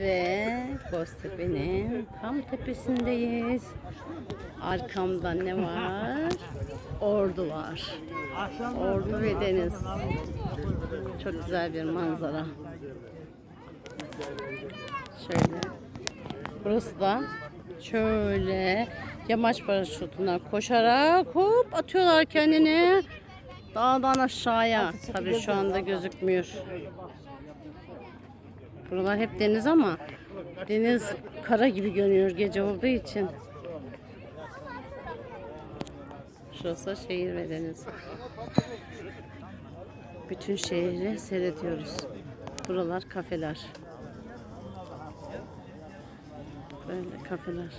Ve Boztepe'nin tam tepesindeyiz. Arkamda ne var? Ordu var. Ordu ve deniz. Çok güzel bir manzara. Şöyle. Burası da şöyle yamaç paraşütünden koşarak hop atıyorlar kendini. Dağdan aşağıya. Tabii şu anda gözükmüyor. Buralar hep deniz ama deniz kara gibi görünüyor gece olduğu için. Şurası şehir ve deniz. Bütün şehri seyrediyoruz. Buralar kafeler. Böyle kafeler.